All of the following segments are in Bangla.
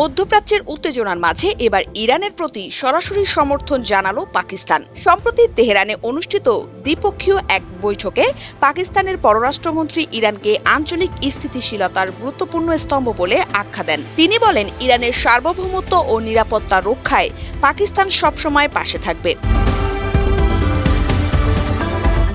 মধ্যপ্রাচ্যের উত্তেজনার মাঝে এবার ইরানের প্রতি সরাসরি সমর্থন জানালো পাকিস্তান। সম্প্রতি তেহরানে অনুষ্ঠিত দ্বিপক্ষীয় এক বৈঠকে পাকিস্তানের পররাষ্ট্রমন্ত্রী ইরানকে আঞ্চলিক স্থিতিশীলতার গুরুত্বপূর্ণ স্তম্ভ বলে আখ্যা দেন। তিনি বলেন, ইরানের সার্বভৌমত্ব ও নিরাপত্তা রক্ষায় পাকিস্তান সবসময় পাশে থাকবে।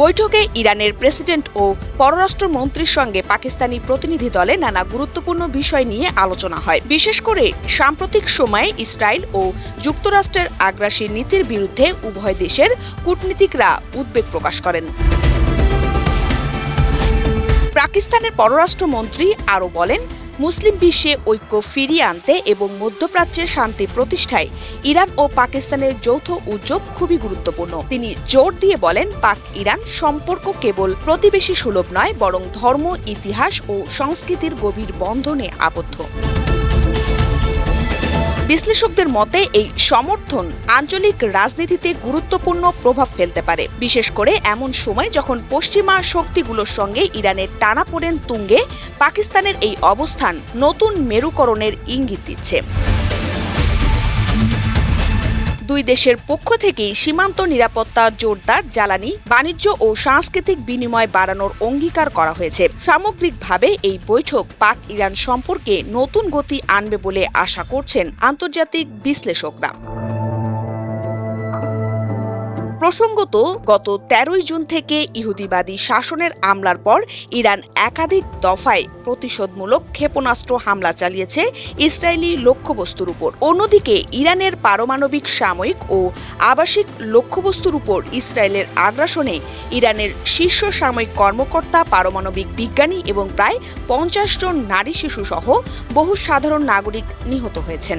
বৈঠকে ইরানের প্রেসিডেন্ট ও পররাষ্ট্রমন্ত্রীর সঙ্গে পাকিস্তানি প্রতিনিধি দলে নানা গুরুত্বপূর্ণ বিষয় নিয়ে আলোচনা হয়। বিশেষ করে সাম্প্রতিক সময়ে ইসরায়েল ও যুক্তরাষ্ট্রের আগ্রাসী নীতির বিরুদ্ধে উভয় দেশের কূটনীতিকরা উদ্বেগ প্রকাশ করেন। পাকিস্তানের পররাষ্ট্রমন্ত্রী আরও বলেন মুসলিম বিশ্বে ঐক্য ফিরিয়ে আনতে এবং মধ্যপ্রাচ্যের শান্তি প্রতিষ্ঠায় ইরান ও পাকিস্তানের যৌথ উদ্যোগ খুবই গুরুত্বপূর্ণ। তিনি জোর দিয়ে বলেন, পাক ইরান সম্পর্ক কেবল প্রতিবেশী সুলভ নয়, বরং ধর্ম, ইতিহাস ও সংস্কৃতির গভীর বন্ধনে আবদ্ধ। বিশ্লেষকদের মতে, এই সমর্থন আঞ্চলিক রাজনীতিতে গুরুত্বপূর্ণ প্রভাব ফেলতে পারে। বিশেষ করে এমন সময় যখন পশ্চিমা শক্তিগুলোর সঙ্গে ইরানের টানাপোড়েন তুঙ্গে, পাকিস্তানের এই অবস্থান নতুন মেরুকরণের ইঙ্গিত দিচ্ছে। দুই দেশের পক্ষ থেকেই সীমান্ত নিরাপত্তা জোরদার জ্বালানি, বাণিজ্য ও সাংস্কৃতিক বিনিময় বাড়ানোর অঙ্গীকার করা হয়েছে। সামগ্রিকভাবে এই বৈঠক পাক ইরান সম্পর্কে নতুন গতি আনবে বলে আশা করছেন আন্তর্জাতিক বিশ্লেষকরা। প্রসঙ্গত, গত তেরোই জুন থেকে ইহুদিবাদী শাসনের আমলার পর ইরান একাধিক দফায় প্রতিশোধমূলক ক্ষেপণাস্ত্র হামলা চালিয়েছে ইসরায়েলি লক্ষ্যবস্তুর উপর। অন্যদিকে, ইরানের পারমাণবিক সাময়িক ও আবাসিক লক্ষ্যবস্তুর উপর ইসরায়েলের আগ্রাসনে ইরানের শীর্ষ সাময়িক কর্মকর্তা, পারমাণবিক বিজ্ঞানী এবং প্রায় পঞ্চাশ জন নারী শিশু সহ বহু সাধারণ নাগরিক নিহত হয়েছেন।